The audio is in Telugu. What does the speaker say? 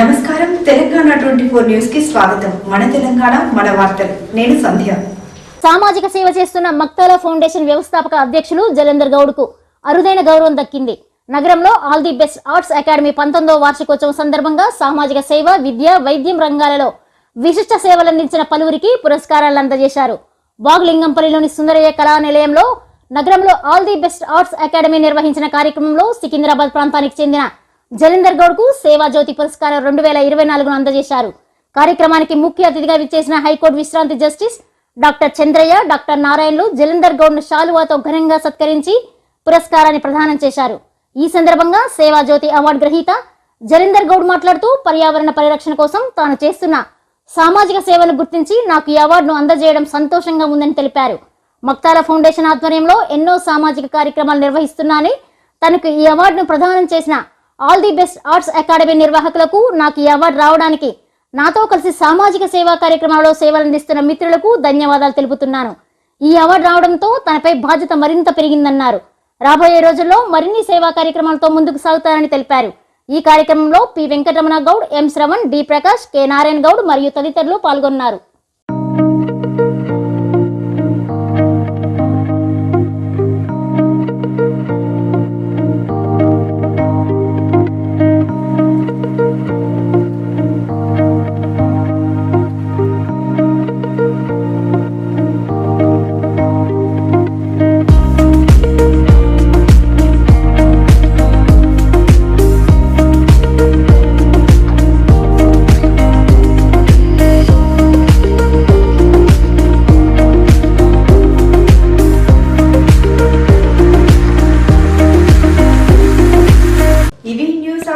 నమస్కారం. తెలంగాణ ట్వంటీ ఫోర్ న్యూస్కి స్వాగతం. మన తెలంగాణ మన వార్తలు. నేను సంధ్య. సామాజిక సేవ చేస్తున్న మక్తాల ఫౌండేషన్ వ్యవస్థాపక అధ్యక్షులు జలేందర్ గౌడ్కు అరుదైన గౌరవం దక్కింది. నగరంలో all the best arts academy పంతొమ్మిదవ వార్షికోత్సవం సందర్భంగా సామాజిక సేవ విద్య వైద్యం రంగాలలో విశిష్ట సేవలందించిన పలువురికి పురస్కారాలు అందజేశారు. వాగులింగంపల్లిలోని సుందరయ్య కళా నిలయంలో నగరంలో all the best arts academy నిర్వహించిన కార్యక్రమంలో సికింద్రాబాద్ ప్రాంతానికి చెందిన జలేందర్ గౌడ్కు సేవా జ్యోతి పురస్కారం రెండు వేల ఇరవై నాలుగును అందజేశారు. కార్యక్రమానికి ముఖ్య అతిథిగా విచ్చేసిన హైకోర్టు విశ్రాంతి జస్టిస్ డాక్టర్ చంద్రయ్య డాక్టర్ నారాయణలు జలంధర్ గౌడ్ను శాలువాతో ఘనంగా సత్కరించి పురస్కారాన్ని ప్రదానం చేశారు. ఈ సందర్భంగా సేవా జ్యోతి అవార్డు గ్రహీత జలంధర్ గౌడ్ మాట్లాడుతూ పర్యావరణ పరిరక్షణ కోసం తాను చేస్తున్న సామాజిక సేవను గుర్తించి నాకు ఈ అవార్డును అందజేయడం సంతోషంగా ఉందని తెలిపారు. మక్తాల ఫౌండేషన్ ఆధ్వర్యంలో ఎన్నో సామాజిక కార్యక్రమాలు నిర్వహిస్తున్నానని తనకు ఈ అవార్డును ప్రదానం చేసిన all the best arts academy నిర్వాహకులకు నాకు ఈ అవార్డు రావడానికి నాతో కలిసి సామాజిక సేవా కార్యక్రమాల్లో సేవలందిస్తున్న మిత్రులకు ధన్యవాదాలు తెలుపుతున్నాను. ఈ అవార్డు రావడంతో తనపై బాధ్యత మరింత పెరిగిందన్నారు. రాబోయే రోజుల్లో మరిన్ని సేవా కార్యక్రమాలతో ముందుకు సాగుతారని తెలిపారు. ఈ కార్యక్రమంలో P Venkataramana Goud M Shravan D Prakash K Narayana Goud మరియు తదితరులు పాల్గొన్నారు.